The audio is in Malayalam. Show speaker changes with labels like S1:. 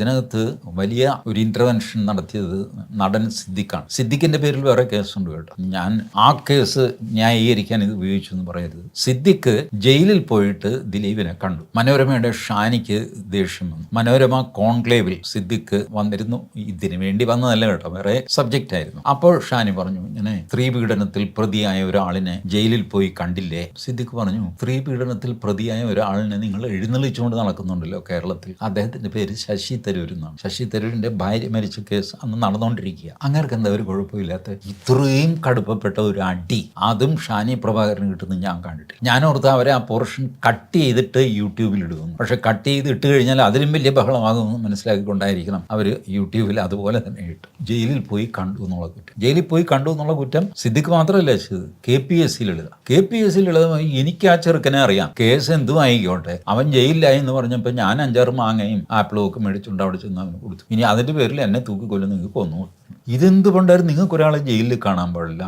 S1: ഇതിനകത്ത് വലിയ ഒരു ഇന്റർവെൻഷൻ നടത്തിയത് നടൻ സിദ്ദിഖാണ്. സിദ്ദിഖിന്റെ പേരിൽ വേറെ കേസുണ്ട് കേട്ടോ. ഞാൻ ആ കേസ് ന്യായീകരിക്കാൻ ഇത് ഉപയോഗിച്ചു എന്ന് പറയരുത്. സിദ്ദിഖ് ജയിലിൽ പോയിട്ട് ദിലീപിനെ കണ്ടു. മനോരമയുടെ ഷാനിക്ക് ദേഷ്യം വന്നു. മനോരമ കോൺക്ലേവിൽ സിദ്ദിഖ് വന്നിരുന്നു. ഇതിനു വേണ്ടി വന്നതല്ല കേട്ടോ വേറെ സബ്ജക്റ്റ് ആയിരുന്നു. അപ്പോൾ ഷാനി പറഞ്ഞു ഇങ്ങനെ സ്ത്രീ പീഡനത്തിൽ പ്രതിയായ ഒരാളിനെ ജയിലിൽ പോയി കണ്ടില്ലേ? സിദ്ദിഖ് പറഞ്ഞു സ്ത്രീ പീഡനത്തിൽ പ്രതിയായ ഒരാളിനെ നിങ്ങൾ എഴുന്നള്ളിച്ചുകൊണ്ട് നടക്കുന്നുണ്ടല്ലോ കേരളത്തിൽ. അദ്ദേഹത്തിന്റെ പേര് ശശി തരൂർ എന്നാണ്. ശശി തരൂരിന്റെ ഭാര്യ മരിച്ച കേസ് അന്ന് നടന്നുകൊണ്ടിരിക്കുക അങ്ങേർക്ക് എന്താ ഒരു കുഴപ്പമില്ലാത്ത ഇത്രയും കടുപ്പപ്പെട്ട ഒരു അടി. അതും ഷാനി പ്രഭാകരന് കിട്ടുന്നത് ഞാൻ കണ്ടിട്ടില്ല. ഞാൻ അവരെ ആ പോർഷൻ കട്ട് ചെയ്തിട്ട് യൂട്യൂബിൽ ഇടുന്നു. പക്ഷെ കട്ട് ചെയ്ത് ഇട്ട് കഴിഞ്ഞാൽ അതിലും വലിയ ബഹളമാകുമെന്ന് മനസ്സിലാക്കിക്കൊണ്ടായിരിക്കണം അവർ യൂട്യൂബിൽ അതുപോലെ തന്നെ ഇട്ടു. ജയിലിൽ പോയി കണ്ടു എന്നുള്ള കുറ്റം. ജയിലിൽ പോയി കണ്ടു എന്നുള്ള കുറ്റം സിദ്ദിഖ് മാത്രമല്ല ചെയ്തത്. കെ പി എസ് സിയിൽ എഴുതാം കെ പി എസ് സിയിൽ എഴുതാൻ എനിക്ക് ആ ചെറുക്കനെ അറിയാം. കേസ് എന്തും ആയിക്കോട്ടെ. അവൻ ജയിലിലായി എന്ന് പറഞ്ഞപ്പോൾ ഞാൻ അഞ്ചാറ് മാങ്ങയും ആപ്പിളും ഒക്കെ മേടിച്ചുകൊണ്ട് അവിടെ ചെന്ന് അവന് കൊടുത്തു. ഇനി അതിന്റെ പേരിൽ എന്നെ തൂക്കിക്കൊല്ലും നിങ്ങൾക്ക് കൊന്നു ഇതെന്തുകൊണ്ടായിരുന്നു നിങ്ങൾക്ക് ഒരാളെ ജയിലിൽ കാണാൻ പാടില്ല.